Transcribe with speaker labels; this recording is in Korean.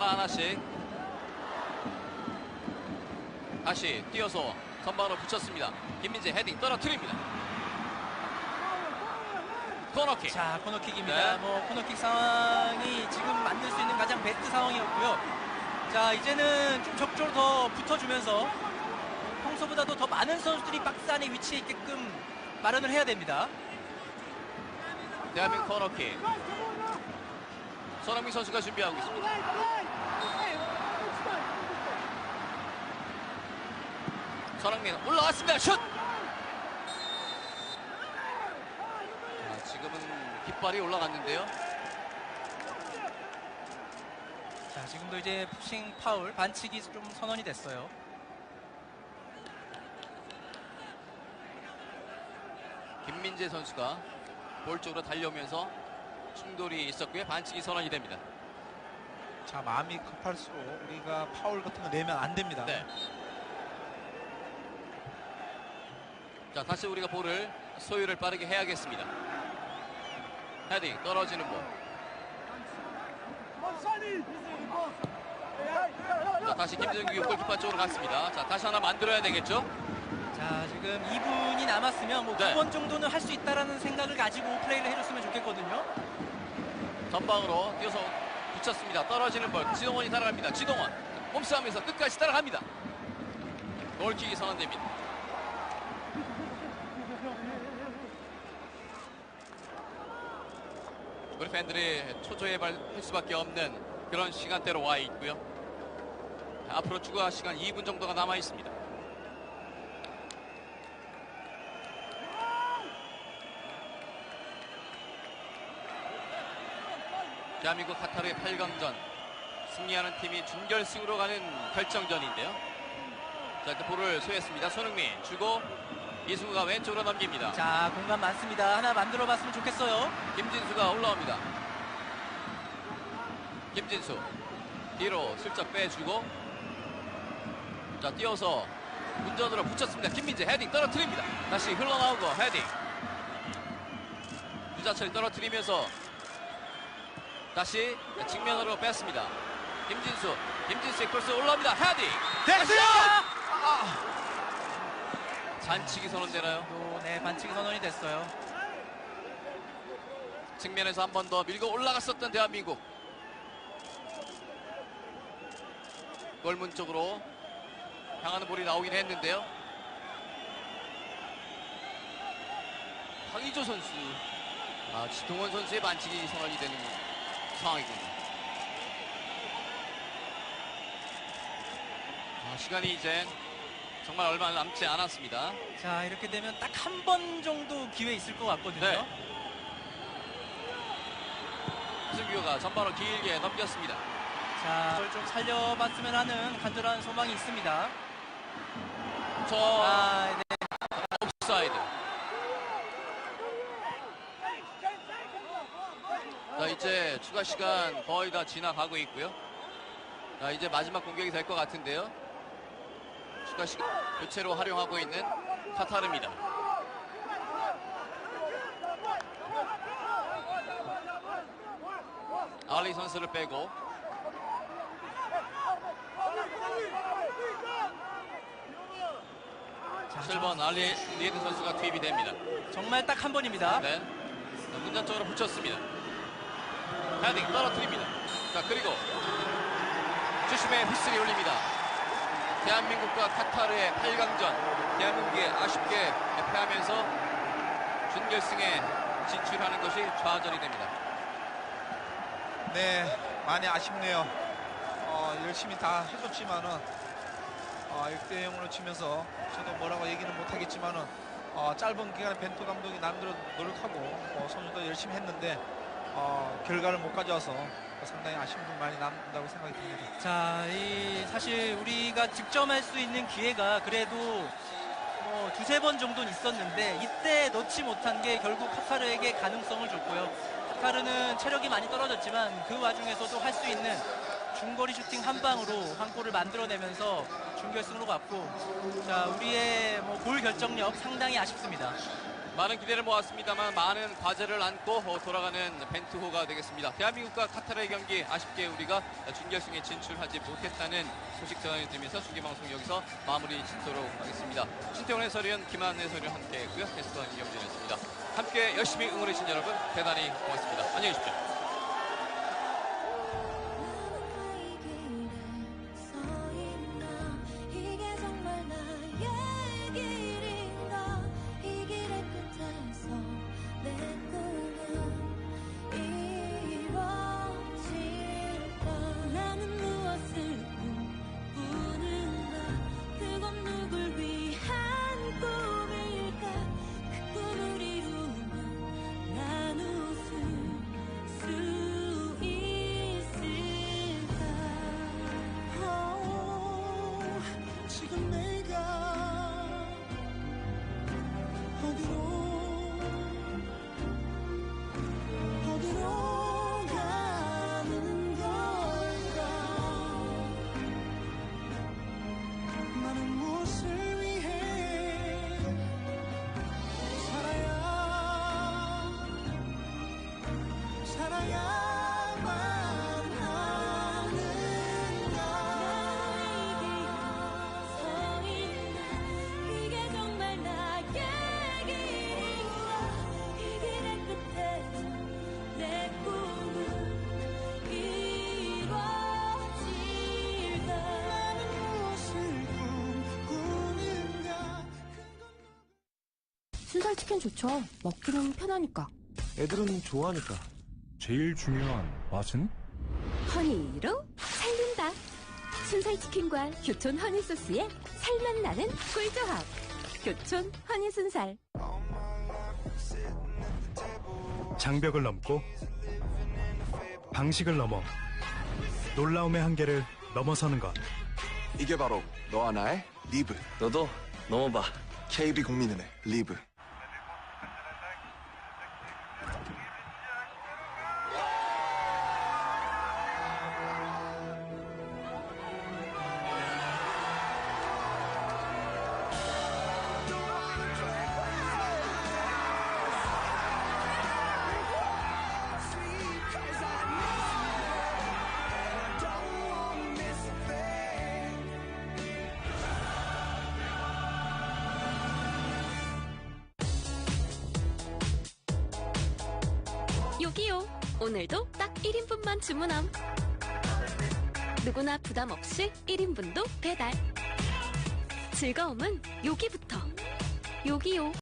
Speaker 1: 하나하나씩 다시 뛰어서 선방으로 붙였습니다. 김민재 헤딩 떨어뜨립니다. 코너킥.
Speaker 2: 자 코너킥입니다.
Speaker 1: 네.
Speaker 2: 뭐 코너킥 상황이 지금 만들 수 있는 가장 베스트 상황이었고요. 자 이제는 좀 적극적으로 더 붙어주면서 평소보다도 더 많은 선수들이 박스 안에 위치해 있게끔 마련을 해야 됩니다.
Speaker 1: 대한민국 코너킥. 손흥민 선수가 준비하고 있습니다. 손흥민 올라왔습니다. 슛! 아, 지금은 깃발이 올라갔는데요.
Speaker 2: 자 지금도 이제 푸싱 파울 반칙이 좀 선언이 됐어요.
Speaker 1: 김민재 선수가 볼 쪽으로 달려오면서 충돌이 있었고요. 반칙이 선언이 됩니다.
Speaker 3: 자 마음이 급할수록 우리가 파울 같은 거 내면 안 됩니다.
Speaker 1: 네. 자, 다시 우리가 볼을 소유를 빠르게 해야겠습니다. 헤딩 떨어지는 볼. 자, 다시 김정규 골키퍼 쪽으로 갔습니다. 자, 다시 하나 만들어야 되겠죠?
Speaker 2: 자 지금 2분이 남았으면 뭐두
Speaker 1: 네.
Speaker 2: 번 정도는 할 수 있다라는 생각을 가지고 플레이를 해줬으면 좋겠거든요.
Speaker 1: 전방으로 뛰어서 붙였습니다. 떨어지는 볼. 지동원이 따라갑니다. 지동원. 몸싸움에서 끝까지 따라갑니다. 골킥이 선언됩니다. 우리 팬들이 초조해할 수밖에 없는 그런 시간대로 와 있고요. 앞으로 추가 시간 2분 정도가 남아 있습니다. 대한민국 카타르의 8강전 승리하는 팀이 준결승으로 가는 결정전인데요. 자, 일단 볼을 소유했습니다. 손흥민 주고 이승우가 왼쪽으로 넘깁니다.
Speaker 2: 자 공간 많습니다. 하나 만들어봤으면 좋겠어요.
Speaker 1: 김진수가 올라옵니다. 김진수 뒤로 슬쩍 빼주고 자 뛰어서 운전으로 붙였습니다. 김민재 헤딩 떨어뜨립니다. 다시 흘러나오고 헤딩 유자철이 떨어뜨리면서 다시 측면으로 뺐습니다. 김진수 김진수의 크로스 올라옵니다. 헤딩
Speaker 3: 됐어요!
Speaker 1: 잔치기 선언되나요?
Speaker 2: 또, 네 반칙이 선언이 됐어요.
Speaker 1: 측면에서 한 번 더 밀고 올라갔었던 대한민국 골문 쪽으로 향하는 볼이 나오긴 했는데요 황의조 선수 아, 지동원 선수의 반칙이 선언이 되는 상황이군요 아, 시간이 이제 정말 얼마 남지 않았습니다
Speaker 2: 자 이렇게 되면 딱 한 번 정도 기회 있을 것 같거든요.
Speaker 1: 네. 승규가 전반을 길게 넘겼습니다
Speaker 2: 자 그걸 좀 살려봤으면 하는 간절한 소망이 있습니다.
Speaker 1: 저
Speaker 2: 아, 네.
Speaker 1: 옵사이드. 자 이제 추가 시간 거의 다 지나가고 있고요. 자 이제 마지막 공격이 될 것 같은데요. 추가 시간 교체로 활용하고 있는 카타르입니다. 알리 선수를 빼고
Speaker 2: 자,
Speaker 1: 7번 알리 리에드 선수가 투입이 됩니다.
Speaker 2: 정말 딱 한 번입니다.
Speaker 1: 네. 자, 문전 쪽으로 붙였습니다. 헤딩 떨어뜨립니다. 자, 그리고 주심의 휘슬이 울립니다. 대한민국과 카타르의 8강전. 대한민국이 아쉽게 패하면서 준결승에 진출하는 것이 좌절이 됩니다.
Speaker 3: 네, 많이 아쉽네요. 어, 열심히 다 해줬지만은 어, 1대 0으로 치면서 저도 뭐라고 얘기는 못하겠지만은 어, 짧은 기간에 벤투 감독이 나름대로 노력하고 어, 선수도 열심히 했는데 어, 결과를 못 가져와서 상당히 부분이 많이 남는다고 생각이 듭니다.
Speaker 2: 자, 이 사실 우리가 득점할 수 있는 기회가 그래도 뭐 두세 번 정도는 있었는데 이때 넣지 못한 게 결국 카타르에게 가능성을 줬고요. 카타르는 체력이 많이 떨어졌지만 그 와중에서도 할 수 있는 중거리 슈팅 한 방으로 한 골을 만들어내면서 준결승으로 갔고 자, 우리의 뭐 골 결정력 상당히 아쉽습니다.
Speaker 4: 많은 기대를 모았습니다만 많은 과제를 안고 어, 돌아가는 벤투호가 되겠습니다. 대한민국과 카타르의 경기 아쉽게 우리가 준결승에 진출하지 못했다는 소식 전해드리면서 중계방송 여기서 마무리 짓도록 하겠습니다. 신태원 해설위원 김한 해설위원 함께했고요. 캐스터 이경진이었습니다. 함께 열심히 응원해주신 여러분 대단히 고맙습니다. 안녕히 계십시오.
Speaker 5: 순살 치킨 좋죠. 먹기는 편하니까.
Speaker 6: 애들은 좋아하니까.
Speaker 7: 제일 중요한 맛은?
Speaker 5: 허니로 살린다. 순살 치킨과 교촌 허니 소스의 살맛 나는 꿀조합. 교촌 허니 순살.
Speaker 7: 장벽을 넘고 방식을 넘어 놀라움의 한계를 넘어서는 것.
Speaker 6: 이게 바로 너와 나의 리브.
Speaker 8: 너도 넘어봐.
Speaker 6: KB 국민은행 리브.
Speaker 5: 여기요. 오늘도 딱 1인분만 주문함. 누구나 부담 없이 1인분도 배달. 즐거움은 여기부터. 여기요.